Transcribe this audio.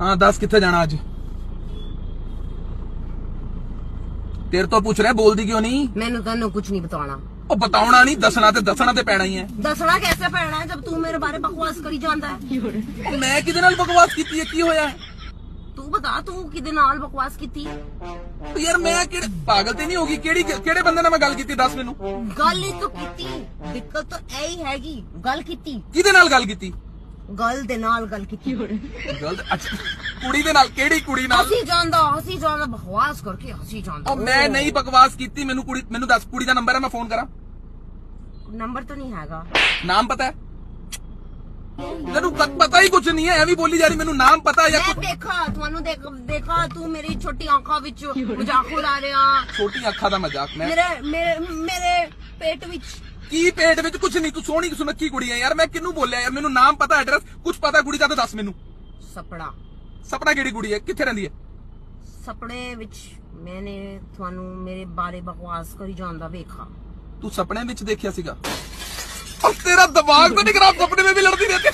ਹਾਂ ਦੱਸ ਕਿੱਥੇ ਜਾਣਾ ਅੱਜ? ਤੇਰੇ ਤੋਂ ਪੁੱਛ ਰਿਹਾ ਬੋਲਦੀ ਕਿਉਂ ਨਹੀਂ? ਮੈਨੂੰ ਤੁਹਾਨੂੰ ਕੁਝ ਨਹੀਂ ਬਤਾਉਣਾ। ਉਹ ਬਤਾਉਣਾ ਨਹੀਂ ਦੱਸਣਾ ਤੇ ਦੱਸਣਾ ਤੇ ਪੈਣਾ ਹੀ ਹੈ। ਦੱਸਣਾ ਕਿਵੇਂ ਪੈਣਾ ਜਦ ਤੂੰ ਮੇਰੇ ਬਾਰੇ ਬਕਵਾਸ ਕਰੀ ਜਾਂਦਾ ਹੈ? ਮੈਂ ਕਿਹਦੇ ਨਾਲ ਬਕਵਾਸ ਕੀਤੀ ਹੈ? ਕੀ ਹੋਇਆ? ਤੂੰ ਬਤਾ ਤੂੰ ਕਿਹਦੇ ਨਾਲ ਬਕਵਾਸ ਕੀਤੀ ਯਾਰ ਮੈਂ ਕਿਹੜੇ ਪਾਗਲ ਤੇ ਨਹੀਂ ਹੋਗੀ ਕਿਹੜੀ ਕਿਹੜੇ ਬੰਦੇ ਨਾਲ ਮੈਂ ਗੱਲ ਕੀਤੀ ਦੱਸ ਮੈਨੂੰ? ਗੱਲ ਹੀ ਤੂੰ ਕੀਤੀ। ਦਿੱਕਤ ਤਾਂ ਐ ਹੀ ਹੈਗੀ ਗੱਲ ਕੀਤੀ। ਕਿਹਦੇ ਨਾਲ ਗੱਲ ਕੀਤੀ? ਗੱਲ ਦੇ ਨਾਲ ਗੱਲ ਕੀਤੀ ਗਲਤ ਅੱਛਾ ਕੁੜੀ ਦੇ ਨਾਲ ਕਿਹੜੀ ਕੁੜੀ ਨਾਲ? ਹਸੀ ਜਾਂਦਾ ਹਸੀ ਜਾਂਦਾ ਬਕਵਾਸ ਕਰਕੇ ਹਸੀ ਜਾਂਦਾ ਉਹ ਮੈਂ ਨਹੀਂ ਬਕਵਾਸ ਕੀਤੀ ਮੈਨੂੰ ਕੁੜੀ ਮੈਨੂੰ ਦੱਸ ਕੁੜੀ ਦਾ ਨੰਬਰ ਹੈ ਮੈਂ ਫੋਨ ਕਰਾਂ? ਨੰਬਰ ਤਾਂ ਨਹੀਂ ਹੈਗਾ। ਨਾਮ ਪਤਾ ਹੈ? ਤੈਨੂੰ ਪ- ਪਤਾ ਹੀ ਕੁਝ ਨਹੀਂ ਹੈ ਐਵੇਂ ਬੋਲੀ ਜਾ ਰਹੀ ਮੈਨੂੰ ਨਾਮ ਪਤਾ ਹੈ ਜਾਂ ਮੈਂ ਕੁਛ- ਦੇਖਾ ਤੁਹਾਨੂੰ ਦੇਖ ਦੇਖਾ ਤੂੰ ਮੇਰੀ ਛੋਟੀ ਅੱਖਾਂ ਵਿੱਚ ਮਜ਼ਾਕ ਉਡਾ ਰਿਹਾ। ਛੋਟੀ ਅੱਖਾਂ ਦਾ ਮਜ਼ਾਕ ਮੈਂ ਮੇਰੇ ਮੇਰੇ ਮੇਰੇ ਪੇਟ ਵਿੱਚ ਕੀ ਪੇਟ ਵਿੱਚ ਕੁਝ ਨਹੀਂ ਤੂੰ ਸੋਹਣੀ ਸੁਨੱਖੀ ਕੁੜੀ ਹੈ ਯਾਰ ਮੈਂ ਕਿਹਨੂੰ ਬੋਲਿਆ ਯਾਰ? ਮੈਨੂੰ ਨਾਮ ਪਤਾ ਐਡਰੈਸ ਕੁਝ ਪਤਾ ਕੁੜੀ ਦਾ ਤਾਂ ਦੱਸ ਮੈਨੂੰ। ਸਪੜਾ। ਸਪਨਾ ਕਿਹੜੀ ਕੁੜੀ ਹੈ ਕਿੱਥੇ ਰਹਿੰਦੀ ਹੈ ਸਪੜੇ ਵਿੱਚ ਮੈਨੇ ਤੁਹਾਨੂੰ ਮੇਰੇ ਬਾਰੇ ਬਕਵਾਸ ਕਰੀ ਜਾਂਦਾ ਵੇਖਾ। ਤੂੰ ਸੁਪਨੇ ਵਿੱਚ ਦੇਖਿਆ ਸੀਗਾ? ਤੇਰਾ ਦਿਮਾਗ ਤਾਂ ਨਹੀਂ ਖਰਾਬ ਸੁਪਨੇ ਵਿੱਚ ਵੀ ਲੜਦੀ ਰਹਿੰਦੀ